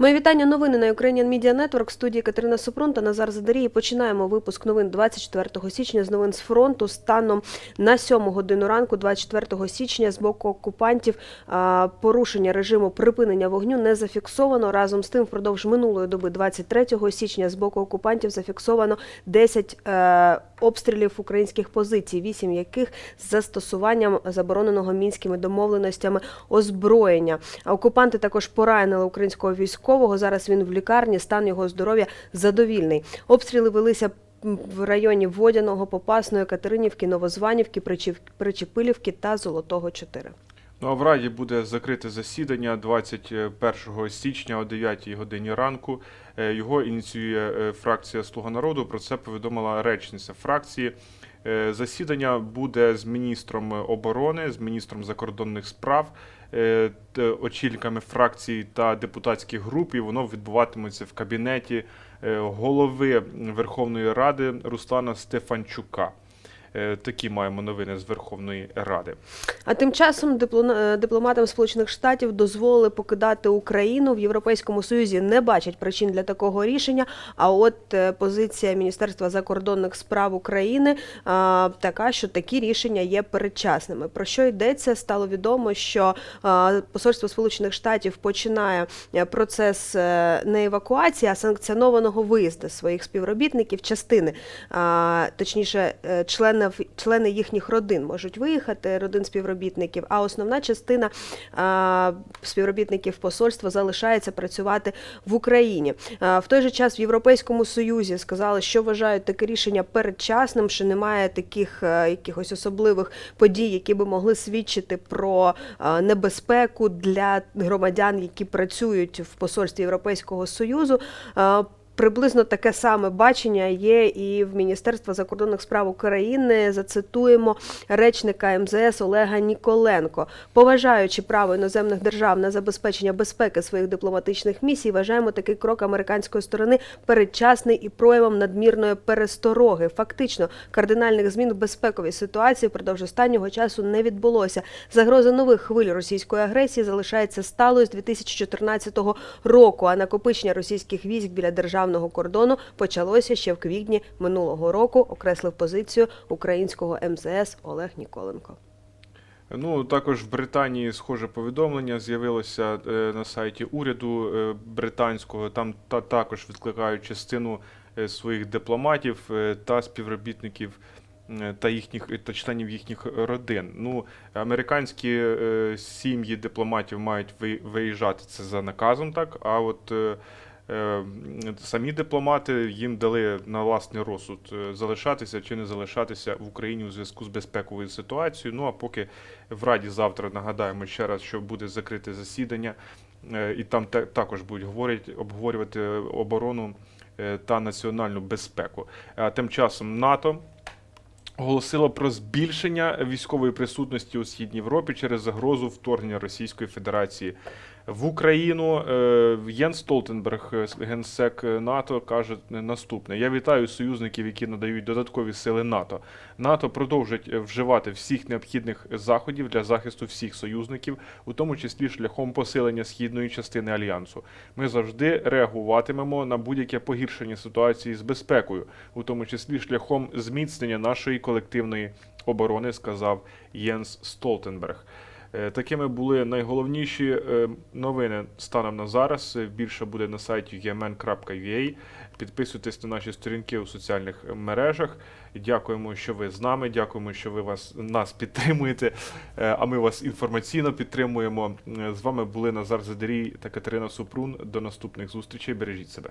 Мої вітання. Новини на Ukrainian Media Network. В студії Катерина Супрун та Назар Задарій. Починаємо випуск новин 24 січня з новин з фронту. Станом на 7 годину ранку, 24 січня, з боку окупантів порушення режиму припинення вогню не зафіксовано. Разом з тим, впродовж минулої доби, 23 січня, з боку окупантів зафіксовано 10 е, обстрілів українських позицій, 8 яких з застосуванням забороненого мінськими домовленостями озброєння. Окупанти також поранили українського військового. Зараз він в лікарні. Стан його здоров'я задовільний. Обстріли велися. В районі Водяного, Попасної, Катеринівки, Новозванівки, Причепилівки та Золотого 4. Ну а в Раді буде закрите засідання 21 січня о 9 годині ранку. Е, Його ініціює е, фракція Слуга народу. Про це повідомила речниця фракції. Е, Засідання буде з міністром оборони, з міністром закордонних справ, е, очільниками фракцій та депутатських груп. І воно відбуватиметься в кабінеті е, голови Верховної Ради Руслана Стефанчука. Е, Такі маємо новини з Верховної Ради. А тим часом е, дипломатам Сполучених Штатів дозволили покидати Україну в Європейському Союзі. Не бачать причин для такого рішення. А от е, позиція Міністерства закордонних справ України така, що такі рішення є передчасними. Про що йдеться? Стало відомо, що посольство Сполучених Штатів починає процес не евакуації, а санкціонованого виїзду своїх співробітників. Частини, точніше, е, членів члени їхніх родин можуть виїхати, родин співробітників. А основна частина а, співробітників посольства залишається працювати в Україні. А, в той же час в Європейському Союзі сказали, що вважають таке рішення передчасним, що немає таких е, якихось особливих подій, які би могли свідчити про е, небезпеку для громадян, які працюють в посольстві Європейського Союзу. Е, Приблизно таке саме бачення є і в Міністерства закордонних справ України. Зацитуємо речника МЗС Олега Ніколенко. Поважаючи право іноземних держав на забезпечення безпеки своїх дипломатичних місій, вважаємо такий крок американської сторони передчасний і проявом надмірної перестороги. Фактично, кардинальних змін в безпековій ситуації впродовж останнього часу не відбулося. Загроза нових хвиль російської агресії залишається сталою з 2014 року. А накопичення російських військ біля державного кордону почалося ще в квітні минулого року. Окреслив позицію українського МЗС Олег Ніколенко. Ну також в Британії схоже повідомлення з'явилося е, на сайті уряду е, британського. Там та також відкликають частину е, своїх дипломатів та співробітників. Та їхніх та членів їхніх родин. Ну, американські е, сім'ї дипломатів мають ви- виїжджати це за наказом, так. А от е, самі дипломати їм дали на власний розсуд е, залишатися чи не залишатися в Україні у зв'язку з безпековою ситуацією. Ну а поки в Раді завтра нагадаємо ще раз, що буде закрите засідання, е, і там також будуть говорити, обговорювати оборону е, та національну безпеку. А тим часом НАТО. Оголосило про збільшення військової присутності у Східній Європі через загрозу вторгнення Російської Федерації в Україну. Е, Єн Столтенберг, е, генсек НАТО, каже наступне: Я вітаю союзників, які надають додаткові сили НАТО. НАТО продовжить е, вживати всіх необхідних заходів для захисту всіх союзників, у тому числі шляхом посилення східної частини альянсу. Ми завжди реагуватимемо на будь-яке погіршення ситуації з безпекою, у тому числі шляхом зміцнення нашої колективної оборони, сказав Єнс Столтенберг. Е, Такими були найголовніші е, новини станом на зараз. Е, Більше буде на сайті umn.ua. Підписуйтесь на наші сторінки у соціальних мережах. Дякуємо, що ви з нами. Дякуємо, що ви вас нас підтримуєте. А ми вас інформаційно підтримуємо. З вами були Назар Задарій та Катерина Супрун. До наступних зустрічей. Бережіть себе.